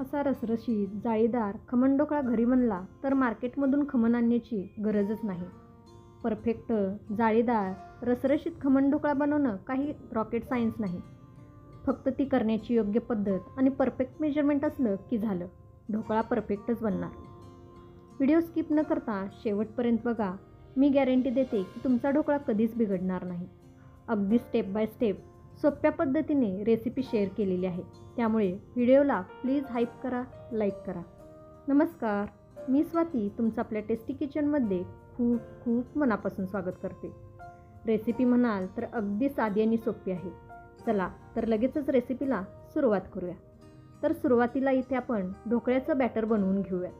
असा रसरशीत जाळीदार खमणढोकळा घरी बनला तर मार्केटमधून खमण आणण्याची गरजच नाही. परफेक्ट जाळीदार रसरशीत खमण ढोकळा बनवणं काही रॉकेट सायन्स नाही. फक्त ती करण्याची योग्य पद्धत आणि परफेक्ट मेजरमेंट असलं की झालं. ढोकळा परफेक्टच बनणार. व्हिडिओ स्किप न करता शेवटपर्यंत बघा. मी गॅरंटी देते की तुमचा ढोकळा कधीच बिघडणार नाही. अगदी स्टेप बाय स्टेप सोप्या पद्धतीने रेसिपी शेअर केलेली आहे. त्यामुळे व्हिडिओला प्लीज हाईप करा लाईक करा. नमस्कार मी स्वाती तुमचं आपल्या टेस्टी किचनमध्ये खूप खूप मनापासून स्वागत करते. रेसिपी म्हणाल तर अगदी साधी आणि सोपी आहे. चला तर लगेचच रेसिपीला सुरुवात करूया. तर सुरुवातीला इथे आपण ढोकळ्याचं बॅटर बनवून घेऊया.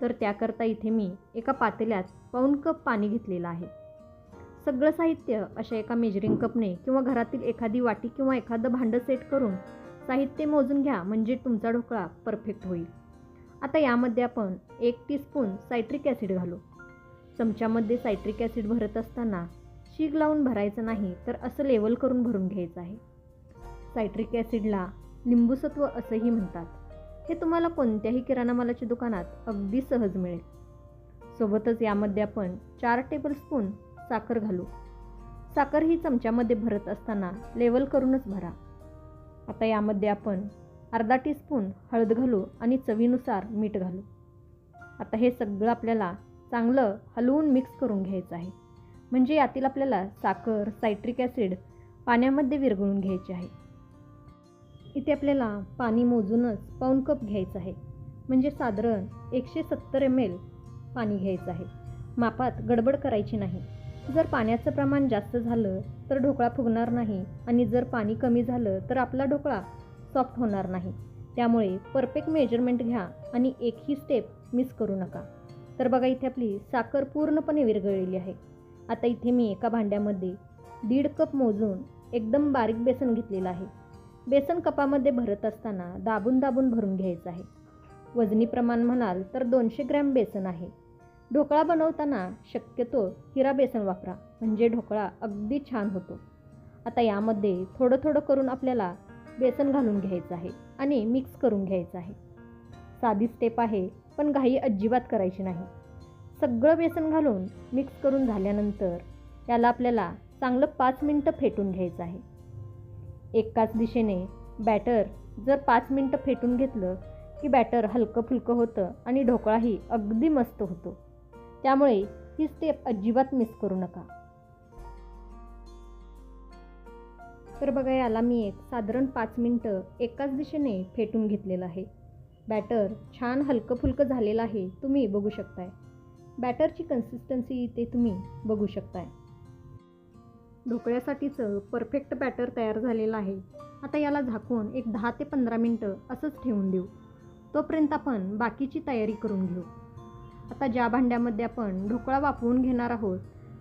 तर त्याकरता इथे मी एका पातेल्यात पाऊण कप पाणी घेतलेलं आहे. सगळं साहित्य अशा एका मेजरिंग कपने किंवा घरातील एखादी वाटी किंवा एखादं भांडं सेट करून साहित्य मोजून घ्या म्हणजे तुमचा ढोकळा परफेक्ट होईल. आता यामध्ये आपण एक टीस्पून सायट्रिक ॲसिड घालू. चमच्यामध्ये सायट्रिक ॲसिड भरत असताना शीग लावून भरायचं नाही तर असं लेवल करून भरून घ्यायचं आहे. सायट्रिक ॲसिडला लिंबूसत्व असंही म्हणतात. हे तुम्हाला कोणत्याही किराणा मालाच्या दुकानात अगदी सहज मिळेल. सोबतच यामध्ये आपण चार टेबलस्पून साखर घालू. साखर ही चमच्यामध्ये भरत असताना लेवल करूनच भरा. आता यामध्ये आपण अर्धा टीस्पून हळद घालू आणि चवीनुसार मीठ घालू. आता हे सगळं आपल्याला चांगलं हलवून मिक्स करून घ्यायचं आहे. म्हणजे यातील आपल्याला साखर सायट्रिक ॲसिड पाण्यामध्ये विरघळून घ्यायचे आहे. इथे आपल्याला पाणी मोजूनच पाऊन कप घ्यायचं आहे. म्हणजे साधारण एकशे सत्तर एम एल पाणी घ्यायचं आहे. मापात गडबड करायची नाही. जर पाण्याचं प्रमाण जास्त झालं तर ढोकळा फुगणार नाही आणि जर पाणी कमी झालं तर आपला ढोकळा सॉफ्ट होणार नाही. त्यामुळे परफेक्ट मेजरमेंट घ्या आणि एकही स्टेप मिस करू नका. तर बघा इथे आपली साखर पूर्णपणे विरघळलेली आहे. आता इथे मी एका भांड्यामध्ये दीड कप मोजून एकदम बारीक बेसन घेतलेलं आहे. बेसन कपामध्ये भरत असताना दाबून दाबून भरून घ्यायचं आहे. वजनी प्रमाण म्हणाल तर दोनशे ग्रॅम बेसन आहे. ढोकळा बनवताना शक्यतो हिरा बेसन वापरा म्हणजे ढोकळा अगदी छान होतो. आता यामध्ये थोडं थोडं करून आपल्याला बेसन घालून घ्यायचं आहे आणि मिक्स करून घ्यायचं आहे. साधी स्टेप आहे पण घाई अजिबात करायची नाही. सगळं बेसन घालून मिक्स करून झाल्यानंतर याला आपल्याला चांगलं पाच मिनटं फेटून घ्यायचं आहे. एकाच दिशेने बॅटर जर पाच मिनटं फेटून घेतलं की बॅटर हलकं फुलकं होतं आणि ढोकळाही अगदी मस्त होतो. त्यामुळे ही स्टेप अजिबात मिस करू नका. तर बघा याला मी एक साधारण पाच मिनटं एकाच दिशेने फेटून घेतलेलं आहे. बॅटर छान हलकं फुलकं झालेलं आहे तुम्ही बघू शकताय. बॅटरची कन्सिस्टन्सी ते तुम्ही बघू शकताय. ढोकळ्यासाठीचं परफेक्ट बॅटर तयार झालेलं आहे. आता याला झाकून एक दहा ते पंधरा मिनटं असंच ठेवून देऊ. तोपर्यंत आपण बाकीची तयारी करून घेऊ. आता ज्या भांड्यामध्ये आपण ढोकळा वापरून घेणार आहोत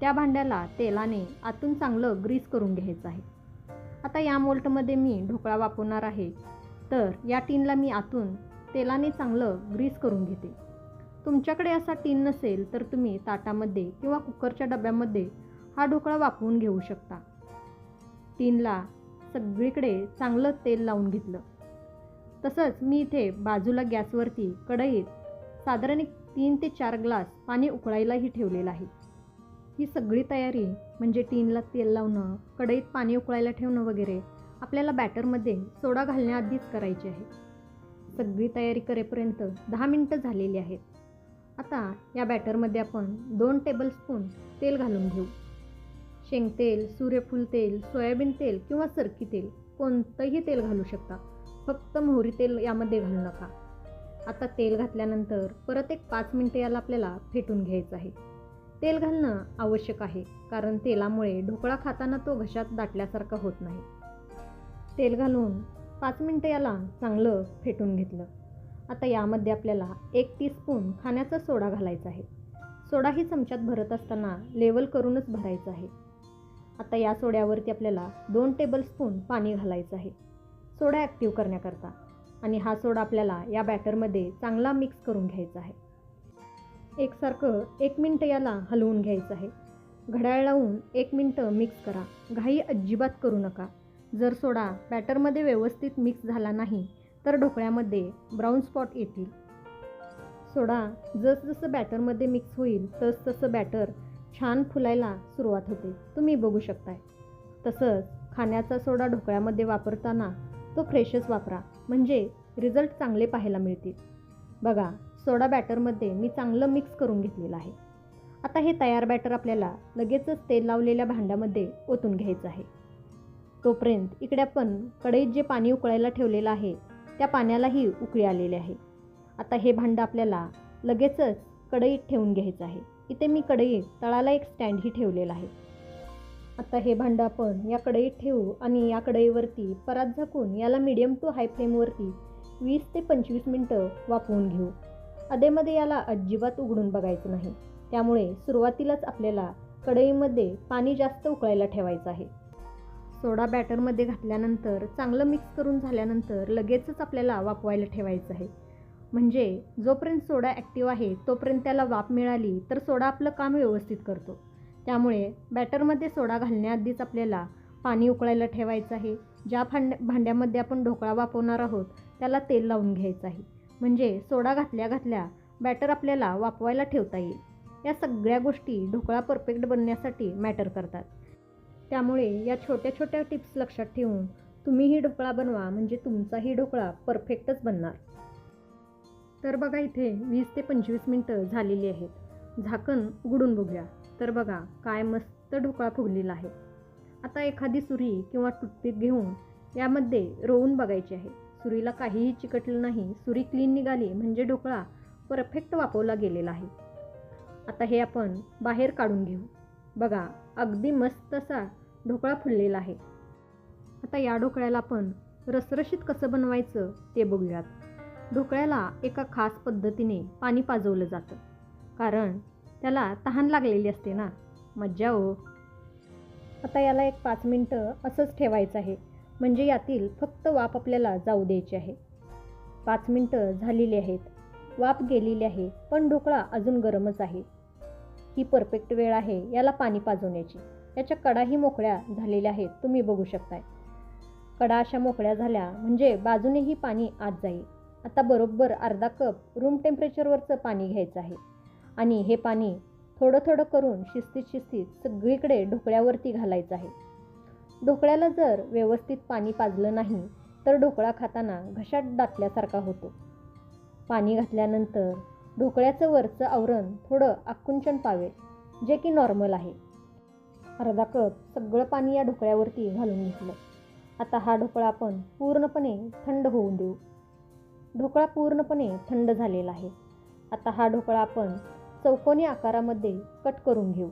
त्या भांड्याला तेलाने आतून चांगलं ग्रीस करून घ्यायचं आहे. आता या मोल्टमध्ये मी ढोकळा वापरणार आहे. तर या टीनला मी आतून तेलाने चांगलं ग्रीस करून घेते. तुमच्याकडे असा टीन नसेल तर तुम्ही ताटामध्ये किंवा कुकरच्या डब्यामध्ये हा ढोकळा वापरून घेऊ शकता. टीनला सगळीकडे चांगलं तेल लावून घेतलं. तसंच मी इथे बाजूला गॅसवरती कढईत साधारण एक तीन ते चार ग्लास पाणी उकळायलाही ठेवलेलं आहे. ही सगळी तयारी म्हणजे टीनला तेल लावणं कढईत पाणी उकळायला ठेवणं वगैरे आपल्याला बॅटरमध्ये सोडा घालण्याआधीच करायची आहे. सगळी तयारी करेपर्यंत दहा मिनटं झालेली आहेत. आता या बॅटरमध्ये आपण दोन टेबलस्पून तेल घालून घेऊ. शेंगतेल सूर्यफूल तेल सोयाबीन तेल किंवा सरकी तेल कोणतंही तेल घालू शकता. फक्त मोहरी तेल यामध्ये घालू नका. आता तेल घातल्यानंतर परत एक पाच मिनटं याला आपल्याला फेटून घ्यायचं आहे. तेल घालणं आवश्यक आहे कारण तेलामुळे ढोकळा खाताना तो घशात दाटल्यासारखा होत नाही. तेल घालून पाच मिनटं याला चांगलं फेटून घेतलं. आता यामध्ये आपल्याला एक टीस्पून खाण्याचा सोडा घालायचा आहे. सोडाही चमच्यात भरत असताना लेवल करूनच भरायचं आहे. आता या सोड्यावरती आपल्याला दोन टेबलस्पून पाणी घालायचं आहे. सोडा ॲक्टिव्ह करण्याकरता. आणि हा सोडा आपल्याला या बॅटरमध्ये चांगला मिक्स करून घ्यायचा आहे. एकसारखं एक मिनटं याला हलवून घ्यायचं आहे. घड्याळ लावून एक मिनटं मिक्स करा. घाई अजिबात करू नका. जर सोडा बॅटरमध्ये व्यवस्थित मिक्स झाला नाही तर ढोकळ्यामध्ये ब्राऊन स्पॉट येतील. सोडा जसजसं बॅटरमध्ये मिक्स होईल तस तसं बॅटर छान फुलायला सुरुवात होते. तुम्ही बघू शकताय. तसंच खाण्याचा सोडा ढोकळ्यामध्ये वापरताना तो फ्रेशच वापरा. म्हणजे रिझल्ट चांगले पाहायला मिळतील. बघा सोडा बॅटरमध्ये मी चांगलं मिक्स करून घेतलेलं आहे. आता हे तयार बॅटर आपल्याला लगेचच तेल लावलेल्या भांड्यामध्ये ओतून घ्यायचं आहे. तोपर्यंत इकडे आपण कढईत जे पाणी उकळायला ठेवलेलं आहे त्या पाण्यालाही उकळी आलेली आहे. आता हे भांडं आपल्याला लगेचच कढईत ठेवून घ्यायचं आहे. इथे मी कढईत तळाला एक स्टँडही ठेवलेला आहे. आता हे भांडं आपण या कढईत ठेवू आणि या कढईवरती परात झाकून याला मीडियम टू हाय फ्लेमवरती वीस ते पंचवीस मिनटं वाफवून घेऊ. अधेमध्ये याला अजिबात उघडून बघायचं नाही. त्यामुळे सुरुवातीलाच आपल्याला कढईमध्ये पाणी जास्त उकळायला ठेवायचं आहे. सोडा बॅटरमध्ये घातल्यानंतर चांगलं मिक्स करून झाल्यानंतर लगेचच आपल्याला वापवायला ठेवायचं आहे. म्हणजे जोपर्यंत सोडा ॲक्टिव्ह आहे तोपर्यंत त्याला वाफ मिळाली तर सोडा आपलं काम व्यवस्थित करतो. त्यामुळे बॅटरमध्ये सोडा घालण्याआधीच आपल्याला पाणी उकळायला ठेवायचं आहे. ज्या भांड भांड्यामध्ये आपण ढोकळा वापरणार आहोत त्याला तेल लावून घ्यायचं आहे. म्हणजे सोडा घातल्या घातल्या बॅटर आपल्याला वापवायला ठेवता येईल. या सगळ्या गोष्टी ढोकळा परफेक्ट बनण्यासाठी मॅटर करतात. त्यामुळे या छोट्या छोट्या टिप्स लक्षात ठेवून तुम्हीही ढोकळा बनवा म्हणजे तुमचाही ढोकळा परफेक्टच बनणार. तर बघा इथे वीस ते पंचवीस मिनटं झालेली आहेत. झाकण उघडून बघूया. तर बघा काय मस्त ढोकळा फुगलेला आहे. आता एखादी सुरी किंवा टुटपीक घेऊन यामध्ये रोवून बघायची आहे. सुरीला काहीही चिकटलं नाही सुरी क्लीन निघाली म्हणजे ढोकळा परफेक्ट वापरला गेलेला आहे. आता हे आपण बाहेर काढून घेऊ. बघा अगदी मस्त असा ढोकळा फुललेला आहे. आता या ढोकळ्याला आपण रसरशीत कसं बनवायचं ते बघूयात. ढोकळ्याला एका खास पद्धतीने पाणी पाजवलं जातं. कारण त्याला तहान लागलेली असते ना. मज्जा हो. आता याला एक पाच मिनटं असंच ठेवायचं आहे. म्हणजे यातील फक्त वाफ आपल्याला जाऊ द्यायची आहे. पाच मिनटं झालेली आहेत. वाफ गेलेली आहे पण ढोकळा अजून गरमच आहे. ही परफेक्ट वेळ आहे याला पाणी पाजवण्याची. याच्या कडाही मोकळ्या झालेल्या आहेत तुम्ही बघू शकताय. कडा अशा मोकळ्या झाल्या म्हणजे बाजूनेही पाणी आत जाईल. आता बरोबर अर्धा कप रूम टेम्परेचरवरचं पाणी घ्यायचं आहे. आणि हे पाणी थोडं थोडं करून शिस्तीत शिस्तीत सगळीकडे ढोकळ्यावरती घालायचं आहे. ढोकळ्याला जर व्यवस्थित पाणी पाजलं नाही तर ढोकळा खाताना घशात दाटल्यासारखा होतो. पाणी घातल्यानंतर ढोकळ्याचं वरचं आवरण थोडं आकुंचन पावे जे की नॉर्मल आहे. अर्धा कप सगळं पाणी या ढोकळ्यावरती घालून घेतलं. आता हा ढोकळा आपण पूर्णपणे थंड होऊन देऊ. ढोकळा पूर्णपणे थंड झालेला आहे. आता हा ढोकळा आपण चौकोनी आकारामध्ये कट करून घेऊ.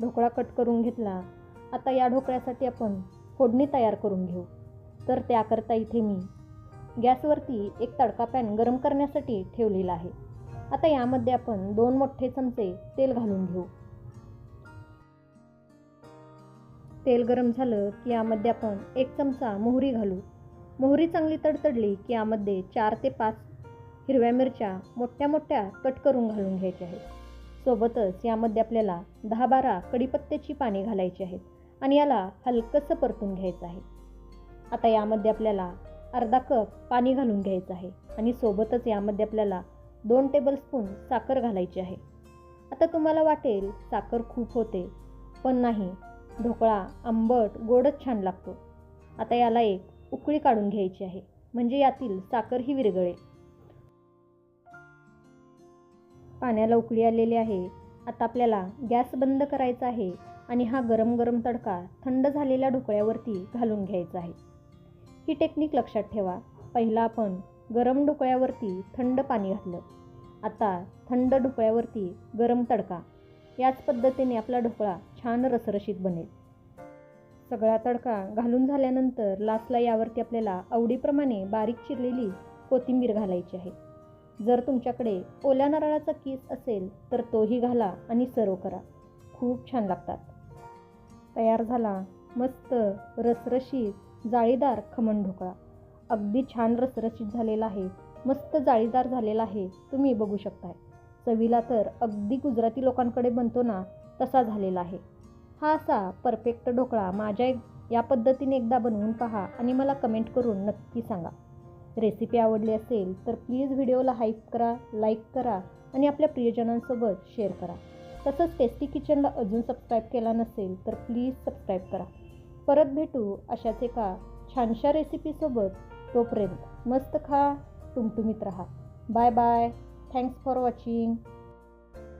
ढोकळा कट करून घेतला. आता या ढोकळ्यासाठी आपण फोडणी तयार करून घेऊ. तर त्याकरता इथे मी गॅसवरती एक तडका पॅन गरम करण्यासाठी ठेवलेला आहे. आता यामध्ये आपण दोन मोठे चमचे तेल घालून घेऊ. तेल गरम झालं की यामध्ये आपण एक चमचा मोहरी घालू. मोहरी चांगली तडतडली की यामध्ये चार ते पाच हिरव्या मिरच्या मोठ्या मोठ्या कट करून घालून घ्यायच्या आहेत. सोबतच यामध्ये आपल्याला दहा बारा कडीपत्त्याची पाने घालायची आहेत आणि याला हलकंसं परतून घ्यायचं आहे. आता यामध्ये आपल्याला अर्धा कप पाणी घालून घ्यायचं आहे आणि सोबतच यामध्ये आपल्याला दोन टेबलस्पून साखर घालायची आहे. आता तुम्हाला वाटेल साखर खूप होते पण नाही ढोकळा आंबट गोडच छान लागतो. आता याला एक उकळी काढून घ्यायची आहे. म्हणजे यातील साखरही विरघळेल. पाण्याला उकळी आलेली आहे. आता आपल्याला गॅस बंद करायचा आहे आणि हा गरम गरम तडका थंड झालेल्या ढोकळ्यावरती घालून घ्यायचा आहे. ही टेक्निक लक्षात ठेवा. पहिला आपण गरम ढोकळ्यावरती थंड पाणी घातलं. आता थंड ढोकळ्यावरती गरम तडका. याच पद्धतीने आपला ढोकळा छान रसरशीत बनेल. सगळा तडका घालून झाल्यानंतर लास्टला यावरती आपल्याला आवडीप्रमाणे बारीक चिरलेली कोथिंबीर घालायची आहे. जर तुमच्याकडे ओल्या नारळाचा केस असेल तर तोही घाला आणि सर्व करा. खूप छान लागतात. तयार झाला मस्त रसरशीत जाळीदार खमण ढोकळा. अगदी छान रसरशीत झालेला आहे. मस्त जाळीदार झालेला आहे तुम्ही बघू शकताय. चवीला तर अगदी गुजराती लोकांकडे बनतो ना तसा झालेला आहे. हा असा परफेक्ट ढोकळा माझ्या या पद्धतीने एकदा बनवून पहा आणि मला कमेंट करून नक्की सांगा. रेसिपी आवडली असेल तर प्लीज व्हिडिओला हाईप करा लाईक करा आणि आपल्या प्रियजनांसोबत शेअर करा. तसंच टेस्टी किचनला अजून सबस्क्राईब केला नसेल तर प्लीज सबस्क्राईब करा. परत भेटू अशाच एका छानशा रेसिपीसोबत तोपर्यंत मस्त खा टुमटुमीत राहा. Bye bye thanks for watching